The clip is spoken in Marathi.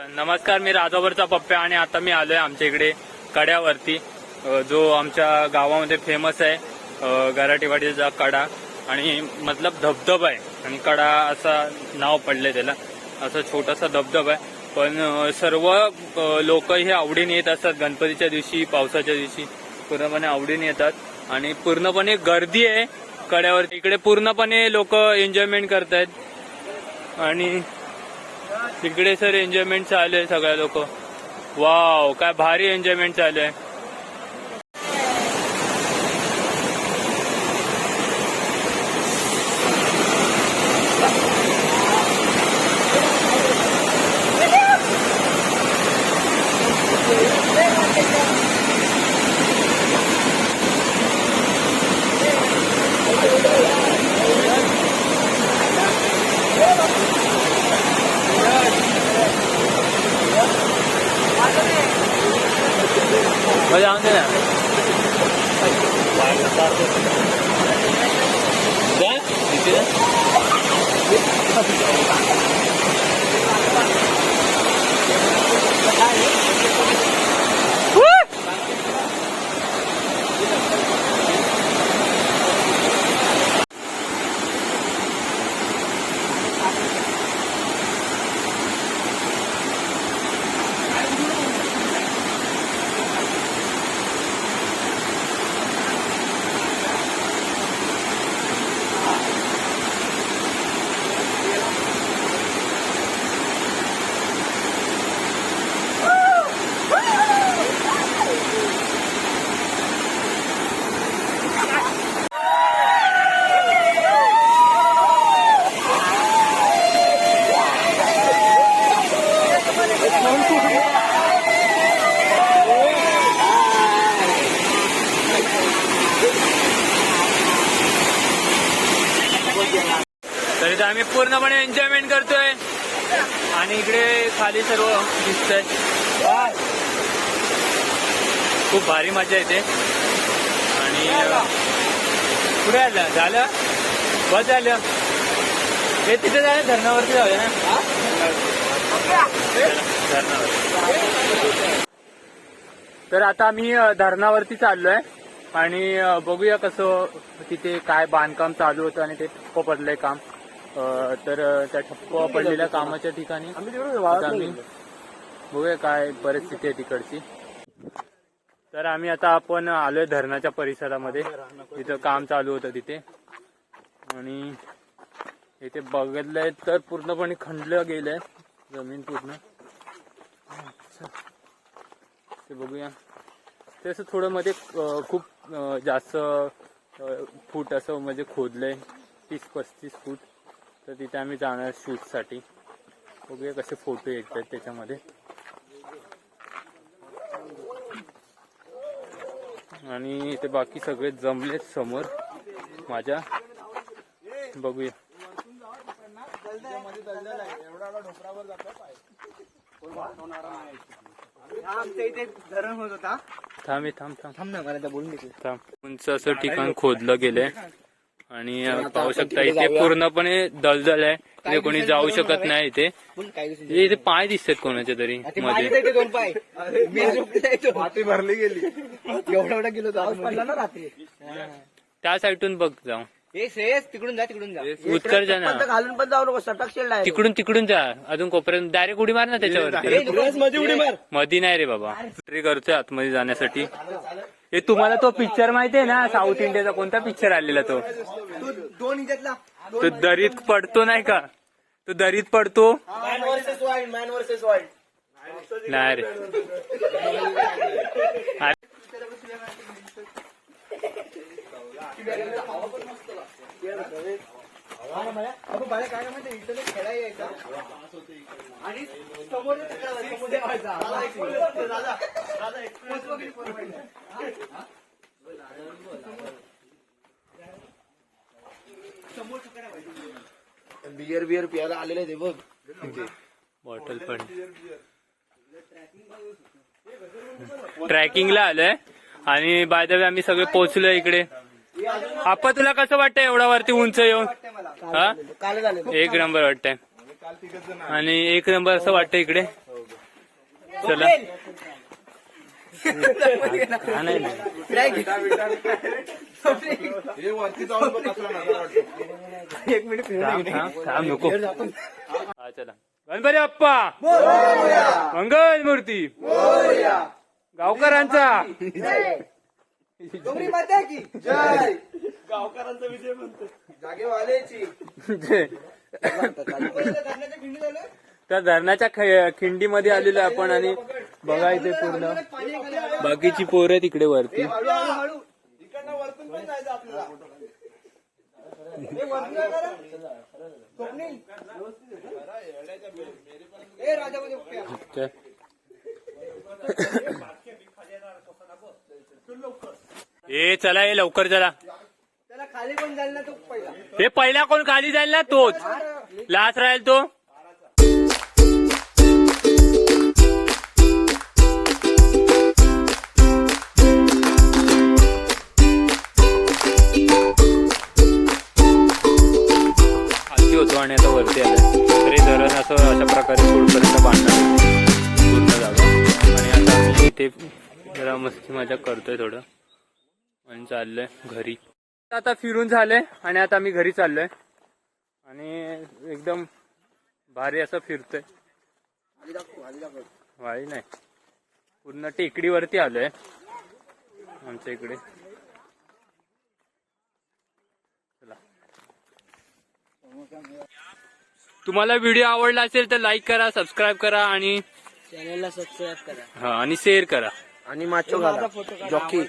नमस्कार मी राजावरचा पप्प्या आणि आता मी आलोय आमच्या इकडे कड्यावरती. जो आमच्या गावामध्ये फेमस आहे अ, कडा. आणि मतलब धबधबा आहे. आणि कडा असा नाव पडलंय त्याला. असा छोटासा धबधबा आहे. पण सर्व लोक हे आवडीने येत असतात. गणपतीच्या दिवशी पावसाच्या दिवशी पूर्णपणे आवडीने येतात. आणि पूर्णपणे गर्दी आहे कड्यावरती. इकडे पूर्णपणे लोक एन्जॉयमेंट करतायत. आणि तिकडे सर एन्जॉयमेंट चालू आहे सगळ्या लोक. वाव काय भारी एन्जॉयमेंट चालू आहे. मजा आमचे ना जा, इथे आम्ही पूर्णपणे एन्जॉयमेंट करतोय. आणि इकडे खाली सर्व दिसतंय. खूप भारी मजा येते. आणि कुठे आलं. झालं? बस झालं. हे तिथे झालं धरणावरती जाऊया ना? धरणावर तर आता आम्ही धरणावरती चाललोय. आणि बघूया कसं तिथे काय बांधकाम चालू होतं आणि ते पडलंय काम. तर त्या ठप्प पडलेल्या कामाच्या ठिकाणी आम्ही बघूया काय परिस्थिती आहे तिकडची. तर आम्ही आता आपण आलोय धरणाच्या परिसरामध्ये. तिथं काम चालू होतं तिथे. आणि इथे बघितलंय तर पूर्णपणे खंडलं गेलंय. जमीन पूर्ण. ते बघूया. ते असं थोडं मध्ये खूप जास्त फूट असं म्हणजे खोदलंय. तीस पस्तीस फूट. तर तिथे आम्ही जाणार शूटसाठी. बघूया कसे फोटो येत आहेत त्याच्यामध्ये. आणि इथे बाकी सगळे जमलेत समोर माझ्या. बघूया. थांब थांब थांब. थांब ना मला त्या बोलून घेतलं थांब. उंच असं ठिकाण खोदलं गेलंय. आणि पाहू शकता इथे पूर्णपणे दलदल आहे. इथे कोणी जाऊ शकत नाही इथे. इथे पाय. दिसतात कोणाचे तरी मध्ये. दोन पाय. भरली गेली. एवढा एवढा गेलो पाऊस पडला ना रात्री. त्या साईडून बघ जाऊ. तिकडून जा तिकडून जा. उत्तर जा ना. घालून पण जाऊ नको सटक तिकडून तिकडून जा. अजून कोपऱ्यात डायरेक्ट उडी मार ना त्याच्यावरती. मध्ये उडी मार. मधी नाही रे बाबा. करतोय आतमध्ये जाण्यासाठी. हे तुम्हाला तो पिक्चर माहितीये ना? साऊथ इंडियाचा कोणता पिक्चर आलेला तो? तू दोन इंच्यातला तो दरीत पडतो नाही का? तो दरीत पडतो? Man versus wild man versus wild नाही रे. काय माहिती खेळायला आणि समोर. बियर बियर पियाला आलेले ते बघ. बॉटल पण ट्रॅकिंगला आलोय. आणि बाय द वे आम्ही सगळे पोहोचलोय इकडे. आपा तुला कसं वाटतंय एवढा वरती उंच येऊन? हा? काल झाले. एक नंबर वाटतंय. आणि एक नंबर असं वाटतं इकडे. चला. हा, नाही. हे. एक मिनिट थांब, नको. हा चला. गणपती बाप्पा. मंगल मूर्ती. गावकरांचा की. जय. गावकरांचा विजय म्हणतो जागेवालेची त्या धरणाच्या खिंडीमध्ये आलेलो आहे आपण आणि बघा इथे पूर्ण. बाकीची पोरं तिकडे वरती. हे आहे. ए आहे. ए चला ये लवकर चला. त्याला खाली पण जायला तो पहिला. हे पहिला कोण खाली जाईल ना तोच. लास्ट राहील तो. खालती होतो आणि आता वरती आलं तरी धरण असं अशा प्रकारे पुढपर्यंत बांधणार पूर्ण जागा. आणि आता आम्ही इथे जरा मस्ती मजा करतोय थोडं. आणि चाललोय घरी. आता फिरून झालंय आणि आता आम्ही घरी चाललोय. आणि एकदम भारी असं फिरतोय. वाळी नाही. पूर्ण टेकडीवरती आलोय. आमच्या इकडे. चला. तुम्हाला व्हिडिओ आवडला असेल तर लाईक करा सबस्क्राईब करा आणि चॅनलला सबस्क्राईब करा. हा आणि शेअर करा. आणि माचो घाला. जॉकी.